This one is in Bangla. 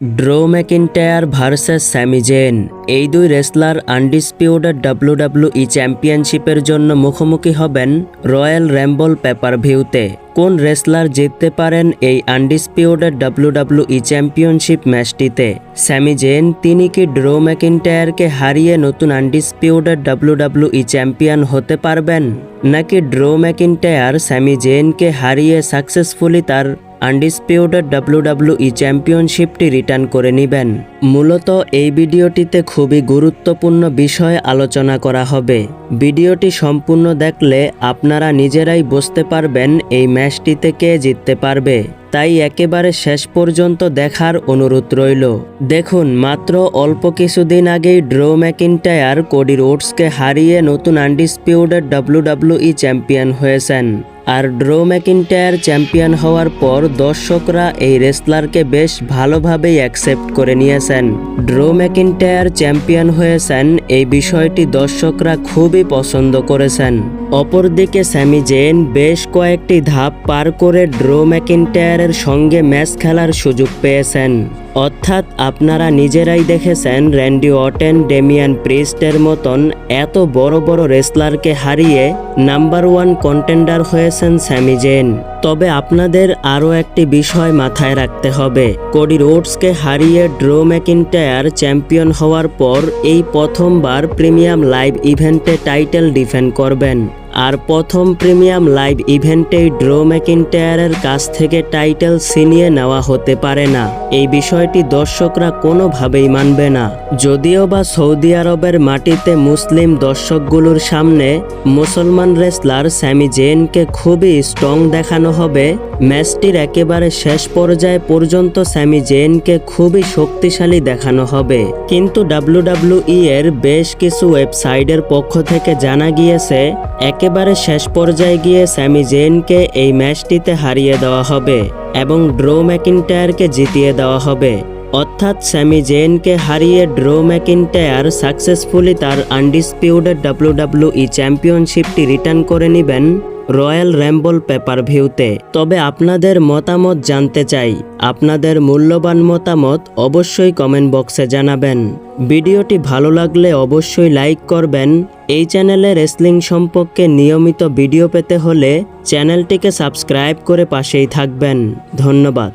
ড্রো ম্যাকিনটায়ার ভার্সেস স্যামিজেন এই দুই রেসলার আনডিসপিউটেড ডাব্লিউডাব্লিউই চ্যাম্পিয়নশিপের জন্য মুখোমুখি হবেন রয়্যাল র্যাম্বল পেপার ভিউতে কোন রেসলার জিততে পারেন এই আনডিসপিউটেড ডাব্লিউডাব্লিউই চ্যাম্পিয়নশিপ ম্যাচটিতে? স্যামিজেন তিনি কি ড্রো ম্যাকিনটায়ারকে হারিয়ে নতুন আনডিসপিউটেড ডাব্লিউডাব্লিউই চ্যাম্পিয়ন হতে পারবেন? নাকি ড্রো ম্যাকিনটায়ার স্যামি জেনকে হারিয়ে সাকসেসফুলি তার আনডিসপিউটেড ডাব্লুডাব্লুই চ্যাম্পিয়নশিপটি রিটার্ন করে নেবেন। মূলত এই ভিডিওটিতে খুবই গুরুত্বপূর্ণ বিষয় আলোচনা করা হবে। ভিডিওটি সম্পূর্ণ দেখলে আপনারা নিজেরাই বুঝতে পারবেন এই ম্যাচটিতে কে জিততে পারবে। তাই একেবারে শেষ পর্যন্ত দেখার অনুরোধ রইল। দেখুন, মাত্র অল্প কিছুদিন আগেই ড্রো ম্যাকিনটায়ার কোডি রোডসকে হারিয়ে নতুন আনডিসপিউটেড ডাব্লিউডাব্লিউই চ্যাম্পিয়ন হয়েছেন। আর ড্রো ম্যাকিনটায়ার চ্যাম্পিয়ন হওয়ার পর দর্শকরা এই রেসলারকে বেশ ভালোভাবেই অ্যাকসেপ্ট করে নিয়েছেন। ড্রো ম্যাকিনটায়ার চ্যাম্পিয়ন হয়েছেন এই বিষয়টি দর্শকরা খুবই পছন্দ করেছেন। অপরদিকে স্যামি জেন বেশ কয়েকটি ধাপ পার করে ড্রো ম্যাকিনটায়ারের সঙ্গে ম্যাচ খেলার সুযোগ পেয়েছেন। অর্থাৎ আপনারা নিজেরাই দেখেছেন র্যান্ডি অটেন ডেমিয়ান প্রিস্টের মতন এত বড় বড় রেসলারকে হারিয়ে নাম্বার ওয়ান কন্টেন্ডার হয়েছেন স্যামি জেন তবে আপনাদের আরও একটি বিষয় মাথায় রাখতে হবে। কোডি রোডসকে হারিয়ে ড্রো ম্যাকিনটায়ার চ্যাম্পিয়ন হওয়ার পর এই প্রথমবার প্রিমিয়াম লাইভ ইভেন্টে টাইটেল ডিফেন্ড করবেন। আর প্রথম প্রিমিয়াম লাইভ ইভেন্টেই ড্রো ম্যাকিনটায়ারের কাছ থেকে টাইটেল ছিনিয়ে নেওয়া হতে পারে না। এই বিষয়টি দর্শকরা কোনোভাবেই মানবে না। যদিও বা সৌদি আরবের মাটিতে মুসলিম দর্শকগুলোর সামনে মুসলমান রেসলার স্যামি জেনকে খুবই স্ট্রং দেখানো হবে, ম্যাচটির একেবারে শেষ পর্যায়ে পর্যন্ত স্যামি জেনকে খুবই শক্তিশালী দেখানো হবে। কিন্তু ডাব্লিউডাব্লিউই এর বেশ কিছু ওয়েবসাইটের পক্ষ থেকে জানা গিয়েছে একেবারে শেষ পর্যায়ে গিয়ে স্যামি জেনকে এই ম্যাচটিতে হারিয়ে দেওয়া হবে এবং ড্রো ম্যাকিনটায়ারকে জিতিয়ে দেওয়া হবে। অর্থাৎ স্যামি জেনকে হারিয়ে ড্রো ম্যাকিনটায়ার সাকসেসফুলি তার আনডিসপিউটেড ডাব্লিউডাব্লিউই চ্যাম্পিয়নশিপটি রিটার্ন করে নেবেন রয়্যাল র্যাম্বল পেপার ভিউতে তবে আপনাদের মতামত জানতে চাই। আপনাদের মূল্যবান মতামত অবশ্যই কমেন্ট বক্সে জানাবেন। ভিডিওটি ভালো লাগলে অবশ্যই লাইক করবেন। এই চ্যানেলে রেসলিং সম্পর্কে নিয়মিত ভিডিও পেতে হলে চ্যানেলটিকে সাবস্ক্রাইব করে পাশেই থাকবেন। ধন্যবাদ।